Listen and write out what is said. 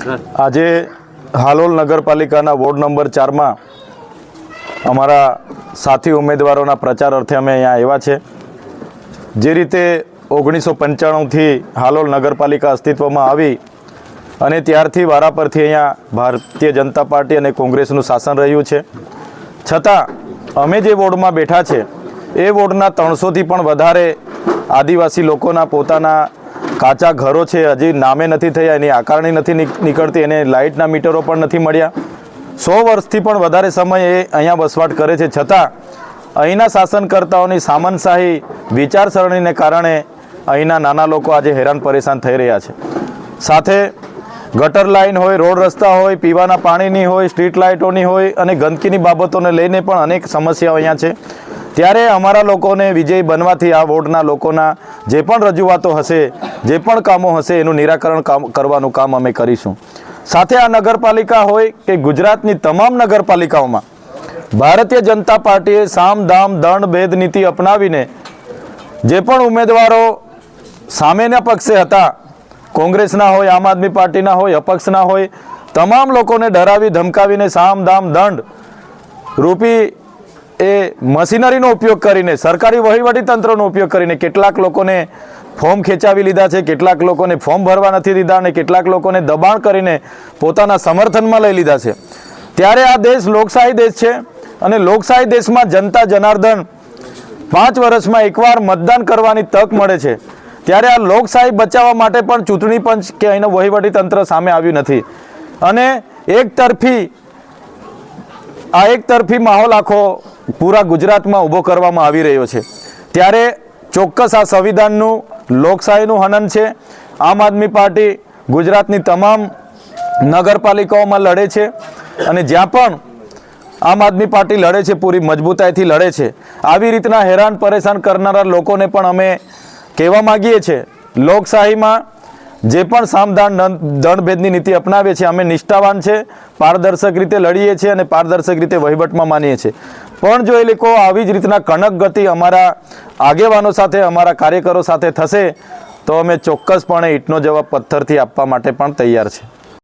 આજે હાલોલ નગરપાલિકાના ward number ચારમાં અમારા સાથી ઉમેદવારોના પ્રચાર અર્થે અમે અહીંયા આવ્યા છે. જે રીતે ઓગણીસો પંચાણુંથી હાલોલ નગરપાલિકા અસ્તિત્વમાં આવી અને ત્યારથી વારા પરથી અહીંયા ભારતીય જનતા પાર્ટી અને કોંગ્રેસનું શાસન રહ્યું છે. છતાં અમે જે વોર્ડમાં બેઠા છે, એ વોર્ડના ત્રણસોથી પણ વધારે આદિવાસી લોકોના પોતાના કાચા ઘરો છે, હજી નામે નથી થયા, એની આકારણી નથી નીકળતી, એને લાઇટના મીટરો પણ નથી મળ્યા. સો વર્ષથી પણ વધારે સમય એ અહીંયા વસવાટ કરે છે. છતાં, અહીંના શાસનકર્તાઓની સામનશાહી, વિચારસરણીને કારણે અહીંના નાના લોકો આજે હેરાન પરેશાન થઈ રહ્યા છે. સાથે, ગટર લાઇન હોય, રોડ રસ્તા હોય, પીવાના પાણીની હોય, સ્ટ્રીટ લાઇટોની હોય અને ગંદકીની બાબતોને લઈને પણ અનેક સમસ્યાઓ અહીંયા છે. ત્યારે અમારા લોકોને વિજય બનવાથી આ વોર્ડના લોકોના જે પણ રજૂઆતો હશે, જે પણ કામો હશે, એનું નિરાકરણ કામ કરવાનું કામ અમે કરીશું. સાથે આ નગરપાલિકા હોય કે ગુજરાતની તમામ નગરપાલિકાઓમાં, ભારતીય જનતા પાર્ટીએ સામ, દામ, દંડ, ભેદ, નીતિ અપનાવીને જે પણ ઉમેદવારો સામેના પક્ષે હતા, કોંગ્રેસના હોય, આમ આદમી પાર્ટીના હોય, અપક્ષના હોય, તમામ લોકોને ડરાવી, ધમકાવીને સામ, દામ, દંડ, રૂપી એ મશીનરીનો ઉપયોગ કરીને, સરકારી વહીવટી તંત્રનો ઉપયોગ કરીને કેટલાક લોકોને ફોર્મ ખેંચાવી લીધા છે, કેટલાક લોકોને ફોર્મ ભરવા નથી દીધા અને કેટલાક લોકોને દબાણ કરીને પોતાના સમર્થનમાં લઈ લીધા છે. ત્યારે આ દેશ લોકશાહી દેશ છે અને લોકશાહી દેશમાં જનતા જનાર્દન પાંચ વર્ષમાં એકવાર મતદાન કરવાની તક મળે છે. ત્યારે આ લોકશાહી બચાવવા માટે પણ ચૂંટણી પંચ કે અહીંનું વહીવટી તંત્ર સામે આવ્યું નથી. અને એક તરફી આ એક તરફી માહોલ આખો પૂરા ગુજરાતમાં ઊભો કરવામાં આવી રહ્યો છે. ત્યારે ચોક્કસ આ સંવિધાનનું, લોકશાહીનું હનન છે. આમ આદમી પાર્ટી ગુજરાતની તમામ નગરપાલિકાઓમાં લડે છે અને જ્યાં પણ આમ આદમી પાર્ટી લડે છે, પૂરી મજબૂતાઈથી લડે છે. આવી રીતના હેરાન પરેશાન કરનારા લોકોને પણ અમે કહેવા માગીએ છીએ લોકશાહીમાં જે પણ સામધાન દંડભેદની નીતિ અપનાવે છે અમે નિષ્ઠાવાન છે, પારદર્શક રીતે લડીએ છીએ અને પારદર્શક રીતે વહીવટમાં માનીએ છીએ. પણ જો એ લોકો આવી જ રીતના કણક ગતિ અમારા આગેવાનો સાથે, અમારા કાર્યકરો સાથે થશે, તો અમે ચોક્કસપણે ઈંટનો જવાબ પથ્થરથી આપવા માટે પણ તૈયાર છે